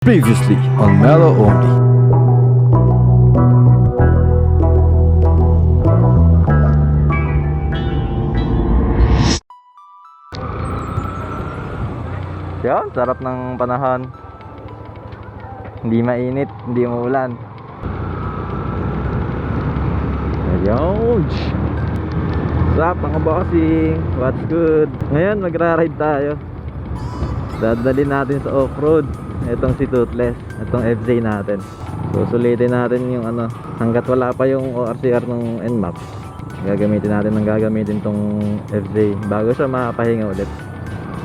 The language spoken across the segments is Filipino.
Previously on Mellow Only. Yun, sarap ng panahon. Hindi mainit, hindi maulan. Ayun. Sup mga bossing? What's good? Ngayon magra-ride tayo. Dadalhin natin sa off-road. Itong si Toothless, itong FJ natin. Susulitin natin yung ano, hanggat wala pa yung ORCR ng NMAX. Gagamitin natin ng gagamitin tong FJ bago siya mapahinga ulit.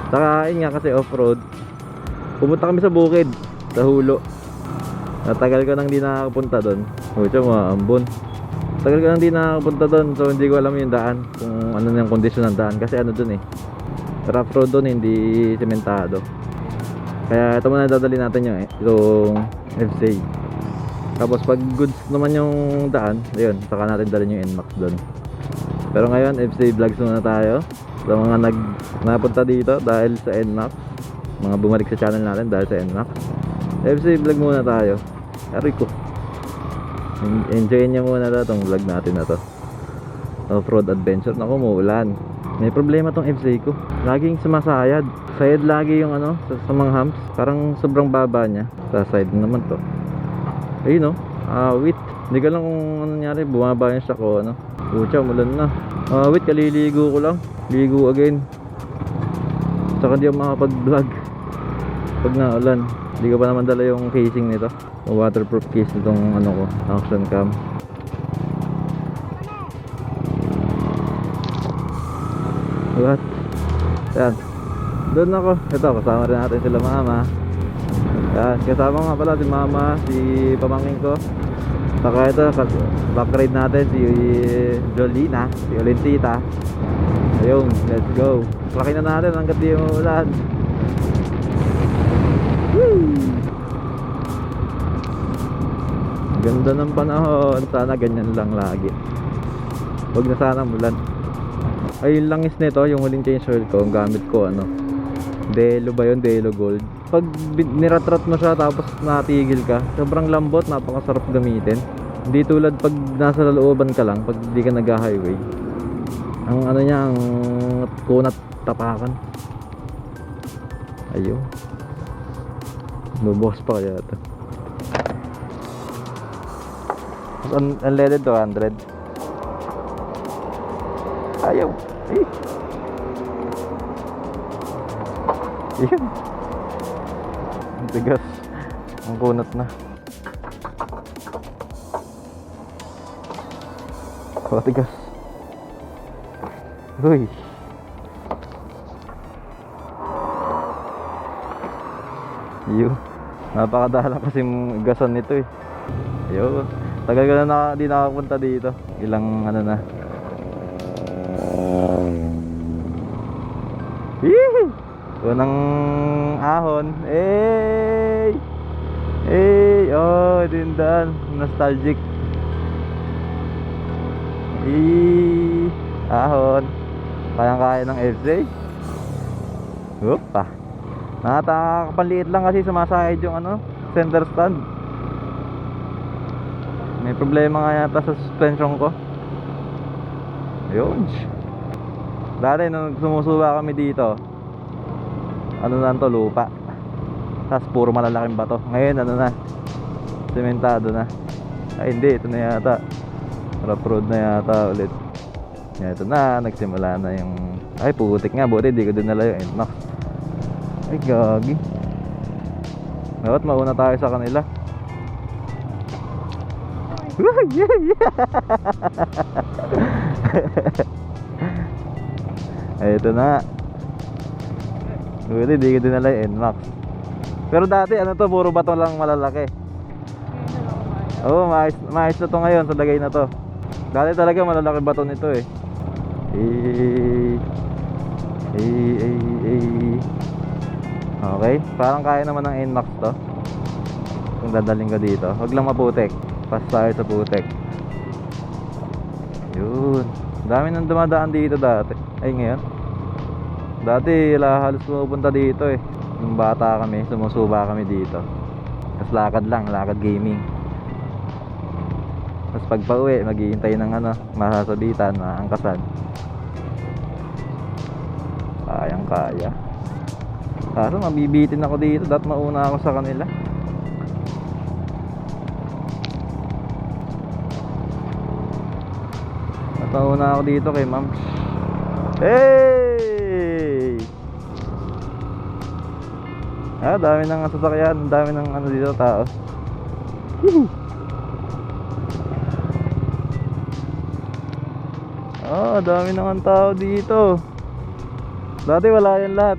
Saka yun nga kasi off-road. Pumunta kami sa bukid, sa Hulo. Natagal ko nang di nakakapunta doon. Pucha, mga ambon. Tagal ko nang di nakakapunta doon, so hindi ko alam yung daan. Kung ano na yung kondisyon ng daan. Kasi ano doon eh. Rough road doon, hindi sementado. Kaya ito muna dadali natin yung, yung FC. Tapos pag goods naman yung daan, ayun, saka natin dalhin yung NMAX doon. Pero ngayon, FC vlogs muna tayo. Sa mga nag napunta dito dahil sa NMAX. Mga bumalik sa channel natin dahil sa NMAX. FC vlog muna tayo. Aray ko. En- Enjoyin niyo muna to tong vlog natin na to. Off-road adventure. Naku, muulan. May problema tong FC ko. Laging sumasayad. Sayad lagi yung ano, sa, sa mga humps. Parang sobrang baba niya. Sa side naman to. Ayun no. Ah, wait. Hindi ko lang kung ano nangyari. Bumaba yung shock ko, ano. Pucha, umulan na. Ah, wait. Kaliligo ko lang. Ligo again. Tsaka hindi ako makapag-vlog. Pag naulan. Hindi ko pa naman dala yung casing nito. Waterproof case nitong ano ko, action cam. What? Yan. Doon ako. Ito, kasama rin natin sila mama. Yan, kasama nga pala si mama, si pamangkin ko. Saka ito, backride natin si Jolina, si Olentita. Ayun, let's go. Laki na natin hanggat di umuulan. Ganda ng panahon. Sana ganyan lang lagi. Huwag na sana mulan. Ay, yung langis nito, yung huling change oil ko, ang gamit ko, ano, Delo ba yun? Delo Gold. Pag niratrat mo siya tapos natigil ka, sobrang lambot, napakasarap gamitin. Hindi tulad pag nasa looban ka lang, pag hindi ka nag-highway. Ang ano niya, ang kunat tapakan. Ayun. Bubukas pa kaya ito. Un unleaded 200. Ayaw. Eh. Yun. Tigas. Ang kunat na. Oh, tigas. Uy. Yun. Napakadalang kasi gasan nito eh. Yun. Tagal ko na, na di nakapunta dito. Ilang ano na. Ahon. Hey! Hey! Oh, dindan. Nostalgic. Hey! Ahon. Kayang-kaya ng FJ. Opa. Nakakapaliit lang kasi sumasahid yung ano, center stand. May problema nga yata sa suspension ko. Ayun. Dati nung sumusuba kami dito, ano na to, lupa. Tapos puro malalaking bato. Ngayon ano na, sementado na. Ay hindi, ito na yata. Rough road na yata ulit. Yan, ito na, nagsimula na yung... Ay, putik nga, buti di ko dinala yung NMAX. Ay, gagi. Dapat mauna tayo sa kanila. yeah, yeah. Ay, ito na. Buti di ko dinala yung NMAX. Pero dati, ano to, puro bato lang malalaki. Oo, oh, maayos, maayos na to ngayon sa lagay na to. Dati talaga malalaki bato nito eh. Eh, eh, eh, eh. Okay, parang kaya naman ng NMAX to. Kung dadaling ka dito. Huwag lang maputek. Pas tayo sa putek. Yun. Dami nang dumadaan dito dati. Ay, ngayon. Dati, wala halos pumupunta dito eh. Nung bata kami, sumusuba kami dito. Tapos lakad lang, lakad gaming. Tapos pag pauwi, maghihintay ng ano, masasabitan, maangkasan. Kayang kaya. Kaso mabibitin ako dito, dapat mauna ako sa kanila. Dapat mauna ako dito kay ma'am. Hey! Ah, dami ng sasakyan, dami ng ano dito tao. Ah, dami ng tao dito. Dati wala yan lahat.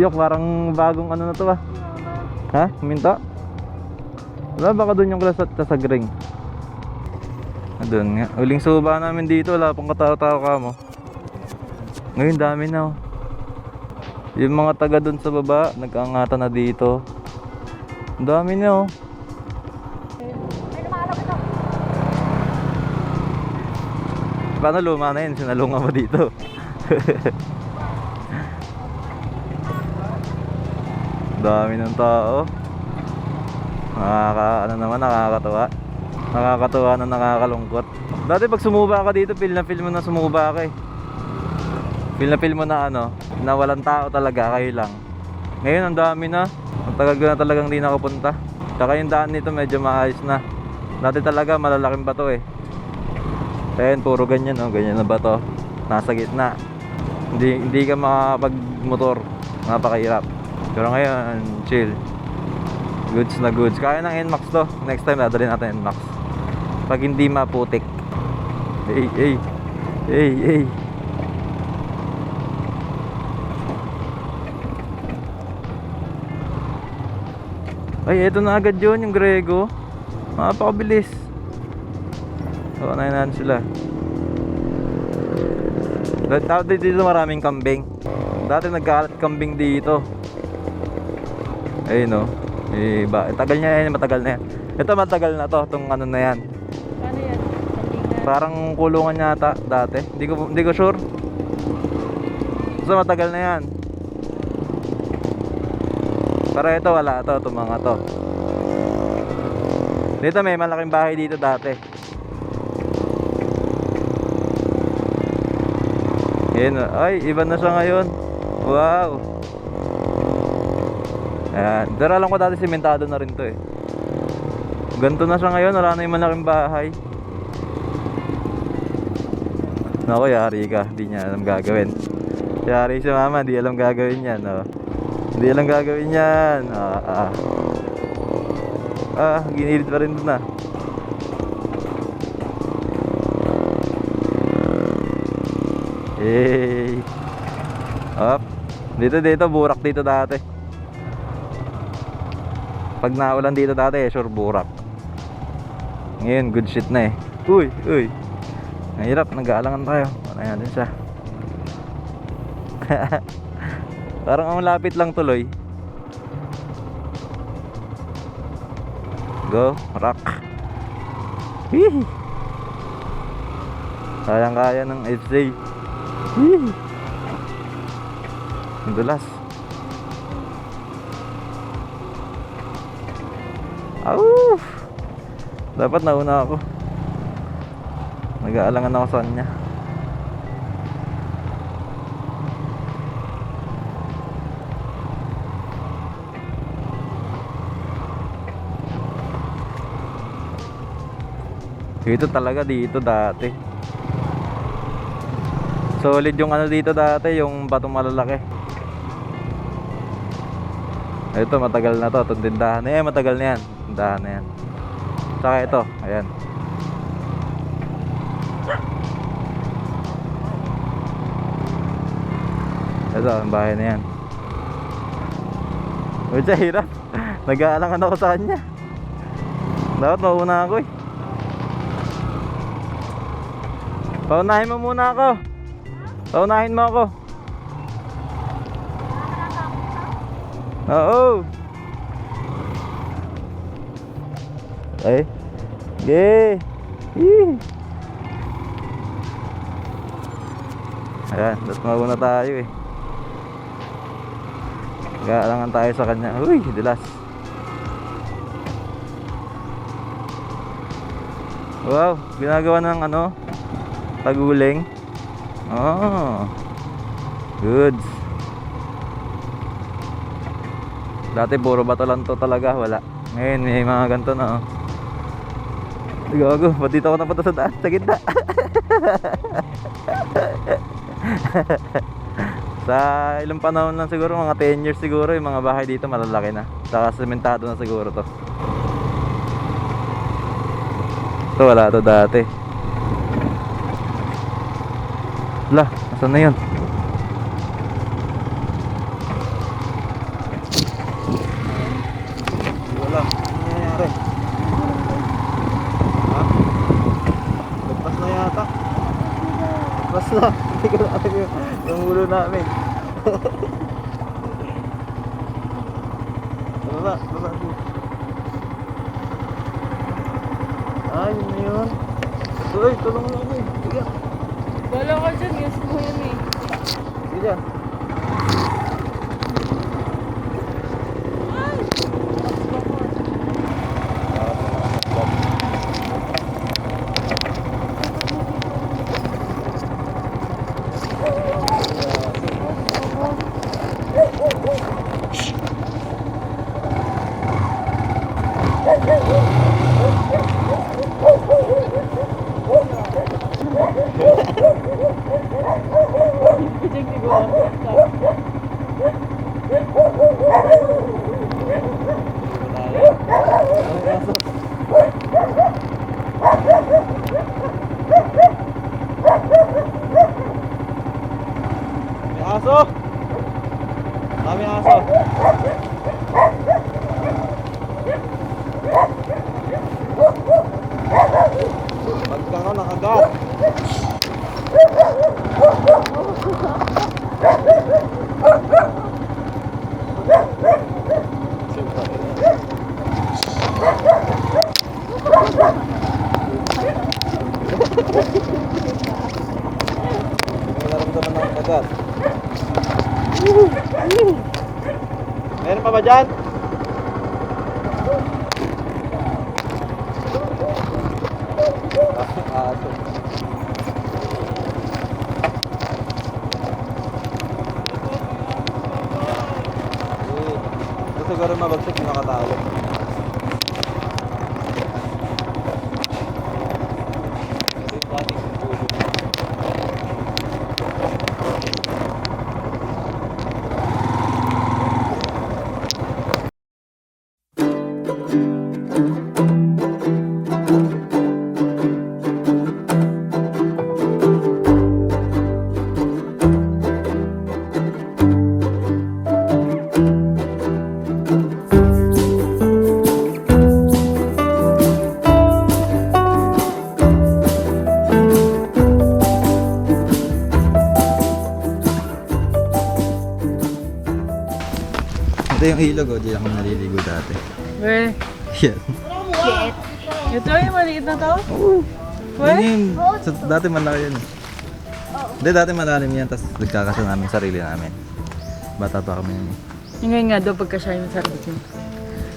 Yok, parang bagong ano na to ah. Ha? Minta? Wala baka doon yung klasat sa ring. Ah, Doon nga. Uling suba namin dito, wala pang katao-tao ka mo. Ngayon dami na oh. Yung mga taga doon sa baba, nag-angatan na dito. Ang dami na oh. Paano luma na yun? Sinalunga mo dito. Dami ng tao. Nakaka, ano naman, nakakatawa. Nakakatawa na nakakalungkot. Dati pag sumuba ka dito, feel na feel mo na sumuba ka eh. Feel na feel mo na ano, na walang tao talaga, kayo lang. Ngayon ang dami na. Ang tagal ko na talagang di nakapunta. Tsaka yung daan nito medyo maayos na. Dati talaga malalaking bato eh. Ayan, puro ganyan oh, ganyan na bato. Nasa gitna. Hindi hindi ka makapag-motor. Napakahirap. Pero ngayon, chill. Goods na goods. Kaya ng NMAX to. Next time dadalhin natin NMAX. Pag hindi maputik. Hey, hey. Hey, hey. Ay, eto na agad yun, yung Grego. Napakabilis. So, natin sila. Dati dito maraming kambing. Dati nagkalat kambing dito. Ayun no. Eh, ba, tagal niya yan, matagal na yan. Ito matagal na to, tong ano na yan. Paano yan? Parang kulungan yata dati. Hindi ko hindi ko sure. So matagal na yan. Pero ito wala to, itong mga to. Dito may malaking bahay dito dati. Yan, ay, iba na siya ngayon. Wow. Ayan. Pero alam ko dati simentado na rin to eh. Ganto na siya ngayon, wala na yung malaking bahay. Nako, yari ka. Di niya alam gagawin. Yari si mama, di alam gagawin yan. Oh. Di alam gagawin yan. Ah, ah. Ah, ginilit pa rin doon ah. Hey. Up. Dito dito burak dito dati. Pag naulan dito dati, sure burak. Ngayon good shit na eh. Uy, uy. Ang hirap, nag-aalangan tayo. Ano natin siya. Parang ang lapit lang tuloy. Go, rock. Hihi. Kayang kaya ng FC. Hihi. Ang dulas. Au! Dapat nauna ako. Nag-aalangan ako sa kanya. Dito talaga dito dati. Solid yung ano dito dati, yung batong malalaki. Ito matagal na to, itong tindahan. Eh, matagal na yan. Tindahan na yan. Saka ito, ayan. Ito, ang bahay na yan. Siya, hirap. Nag-aalangan ako sa kanya. Dapat mauna ako eh. Paunahin mo muna ako. Paunahin mo ako. Oo. Ay. Ge. Ayan, dapat mauna tayo eh. Gaalangan tayo sa kanya. Uy, dilas. Wow, ginagawa ng ano? Taguling. Oh. Goods. Dati puro bato lang to talaga, wala. Ngayon may mga ganito na oh. Gago, ba't dito ako napunta sa taas, sa gitna? sa ilang panahon lang siguro, mga 10 years siguro, yung mga bahay dito malalaki na. Saka sementado na siguro to. Ito wala to dati. Lah, nasan na yun? Wala, nangyayari? Ha? Lagpas na yata. Lagpas na. Hindi ko alam yung, yung ulo namin. Baba, baba. Ah, yun. Uy, tulong mo ako eh. Sige, Wala ka dyan, yes mo yun eh. sige dyan. Diyan siguro. May aso! Dami aso. Pagka ka nakagat. May kagat. Meron pa ba dyan? Ah. Eh, Ito siguro mabagsak yung nakatalo. Ito yung ilog, oh. Diyan ako naliligo dati. Weh. Yan. Ito yung maliit na to? Yan Weh. yun. Sa, dati malaki yan. Hindi, dati malalim yan. Tapos nagkakasya namin sarili namin. Bata pa kami yun. Yung ngayon nga daw pagka siya yung sarap mo.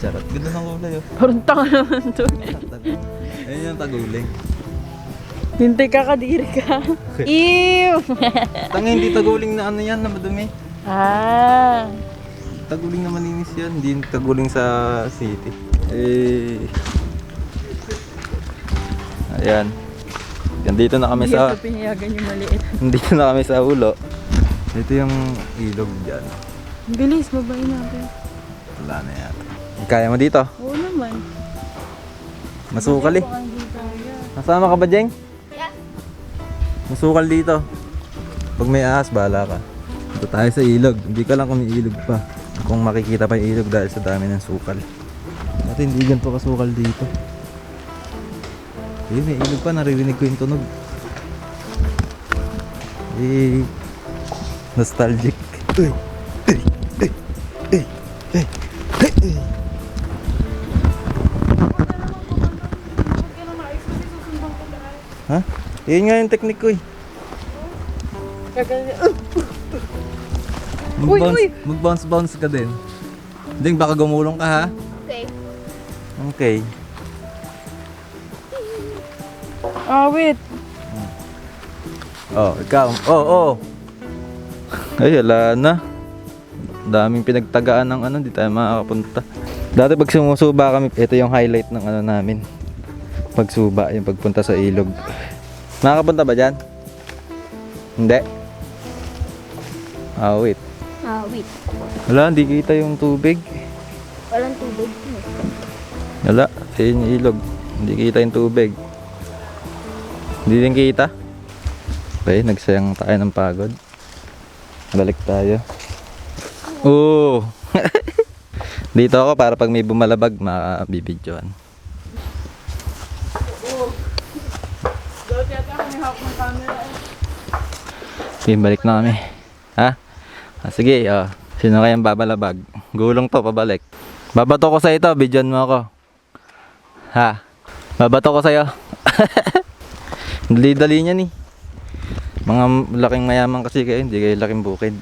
Charot. Ganda ng kulay, oh. Parang tanga naman to. Ayun yung taguling. Hintay ka kadiri ka. Ew! Tanga, hindi taguling na ano yan, na madumi. ah. Taguling na malinis yan. Hindi taguling sa city. Eh... Ayan. Yan dito na kami Hindi sa... ito pinayagan yung maliit. Dito na kami sa ulo. Ito yung ilog dyan. Ang Bilis, babae natin. Wala na yata. Kaya mo dito? Oo naman. Masukal eh. Hindi. Nasama ka ba, Jeng? Masukal dito. Pag may ahas, bahala ka. Ito tayo sa ilog. Hindi ka lang kung may ilog pa. Kung makikita pa yung ilog dahil sa dami ng sukal. Dati hindi ganito kasukal dito. Eh, may ilog pa. Naririnig ko yung tunog. Eh, nostalgic. Uy! Uy! Uy! Uy! Uy! Uy! Uy! Ha? Yun nga yung technique ko eh. Kagaya. Mag-bounce, mag-bounce-bounce ka din. Ding, baka gumulong ka ha? Okay. Okay. Awit. Oh, ikaw. Oh, oh. Ay, wala na. Daming pinagtagaan ng ano, di tayo makakapunta. Dati pag sumusuba kami, ito yung highlight ng ano namin. Pagsuba, yung pagpunta sa ilog. Makakapunta ba dyan? Hindi. Ah, wait. Wait. Wala, hindi kita yung tubig. Walang tubig. Wala, ayun yung ilog. Hindi kita yung tubig. Hindi din kita. Okay, nagsayang tayo ng pagod. Balik tayo. Oo! Dito ako para pag may bumalabag, makabibidyoan. Okay, balik na kami. Ha? Ah, sige, oh. Sino kayang babalabag? Gulong to, pabalik. Babato ko sa ito, bidyon mo ako. Ha? Babato ko sa'yo. Dali-dali niya ni. Mga laking mayaman kasi kayo, hindi kayo laking bukid.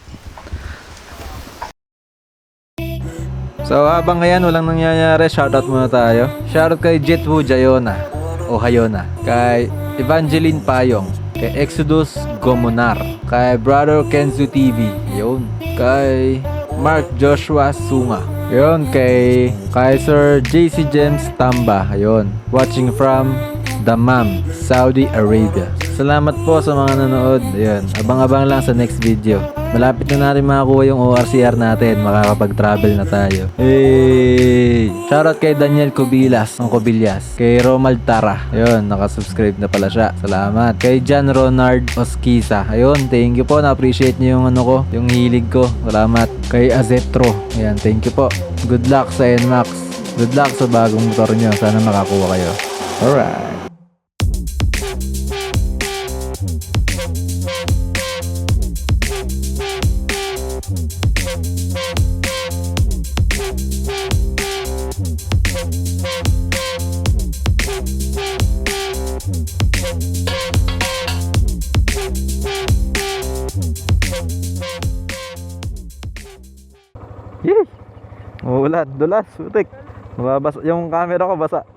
So habang ngayon walang nangyayari, shoutout muna tayo. Shoutout kay Jetwu Jayona o Hayona, kay Evangeline Payong, kay Exodus Gomonar, kay Brother Kenzu TV, yun, kay Mark Joshua Sunga, yun, kay Kaiser JC James Tamba, yun, watching from Dammam, Saudi Arabia. Salamat po sa mga nanood. Ayun, abang-abang lang sa next video. Malapit na natin makakuha yung ORCR natin. Makakapag-travel na tayo. Hey! Shoutout kay Daniel Cubilas ng Cubillas. Kay Romald Tara. Ayun, nakasubscribe na pala siya. Salamat. Kay John Ronald Osquiza. Ayun, thank you po. Na-appreciate niyo yung ano ko, yung hilig ko. Salamat. Kay Azetro. Ayan, thank you po. Good luck sa NMAX. Good luck sa bagong motor nyo. Sana makakuha kayo. Alright. Umuulan, dulas, putik. Mababasa yung camera ko basa.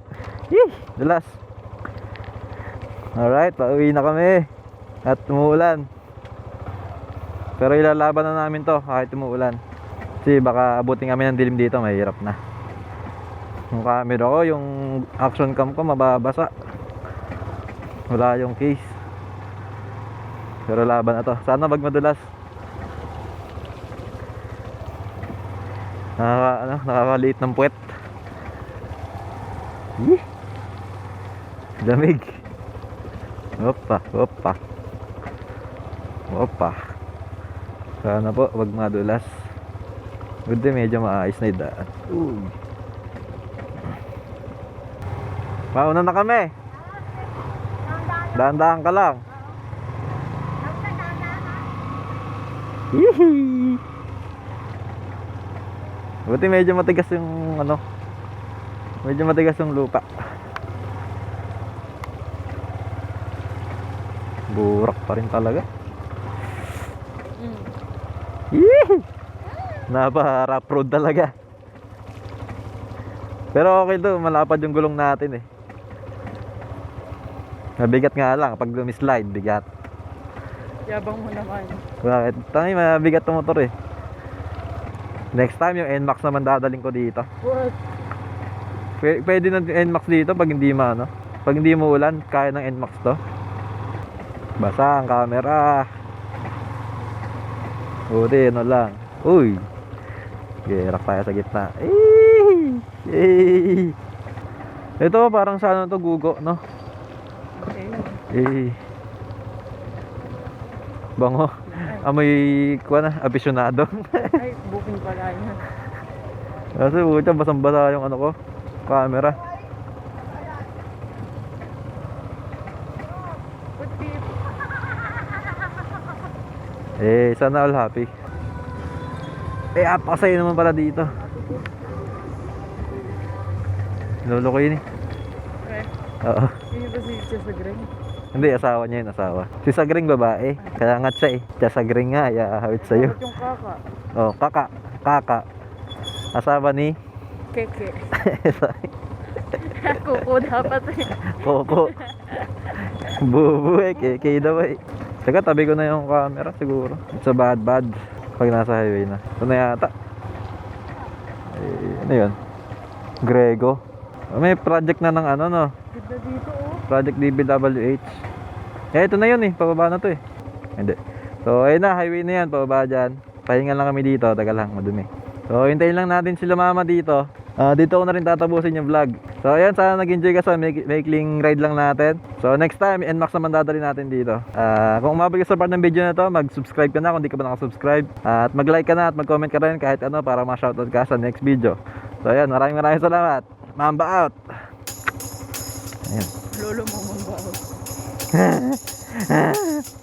Yee! Dulas. Alright, pauwi na kami. At umuulan. Pero ilalaban na namin to kahit umuulan. Kasi baka abutin kami ng dilim dito, mahirap na. Yung camera ko, yung action cam ko mababasa. Wala yung case. Pero laban na to. Sana wag madulas. Nakaka, ano, nakakaliit ng puwet. Yee! Lamig. Opa, opa. Opa. Sana po, wag madulas. Buti medyo maayos na yung daan. Uy. Mauna na kami. Dahan-dahan ka lang. Yee! Buti medyo matigas yung ano. Medyo matigas yung lupa. Burak pa rin talaga. Mm. Yee! Napaka-rough road talaga. Pero okay to, malapad yung gulong natin eh. Mabigat nga lang pag slide bigat. Yabang mo naman. Bakit? Tangi, mabigat yung motor eh. Next time yung NMAX naman dadaling ko dito. What? Pwede, pwede na yung NMAX dito pag hindi maano. Pag hindi mo ulan, kaya ng NMAX to. Basa ang camera. Buti, ano lang. Uy! Gerak tayo sa gitna. Eh! Eh! Ito parang sa ano to, gugo, no? Okay. Eh. Bango. Amoy, kuha na, aficionado. Ay, booking pala yan. Kasi buta, basang-basa yung ano ko, camera. Eh, sana all happy. Eh, apakasaya naman pala dito. Lolo ko yun eh. Eh, Oo. yun ba si Chess Green? Hindi, asawa niya yun, asawa. Si Sagring babae. Kaya nga siya eh. Siya Sagring nga, iya hawit sa'yo. Bakit yung kaka? Oh, kaka. Kaka. Asawa ni Keke. Kuko dapat eh. Coco. Bubu eh. Kiki daw eh. Teka, tabi ko na yung camera siguro. It's a bad bad. Pag nasa highway na. Ito na yata. Eh, ano yun? Grego. May project na ng ano no. Ganda dito oh. Project DBWH. Eh, ito na yun eh. Pababa na to eh. Hindi. So, ayun na. Highway na yan. Pababa dyan. Pahinga lang kami dito. Taga lang. Madumi. So, hintayin lang natin sila mama dito. Ah, dito ko na rin tatapusin yung vlog. So, ayan. Sana nag-enjoy ka sa maikling ride lang natin. So, next time, NMAX naman dadali natin dito. Ah, kung umabot ka sa part ng video na to, mag-subscribe ka na kung di ka pa nakasubscribe. at mag-like ka na at mag-comment ka rin kahit ano para ma-shoutout ka sa next video. So, ayan. Maraming maraming salamat. Mamba out! Lolo mo Ha ha ha.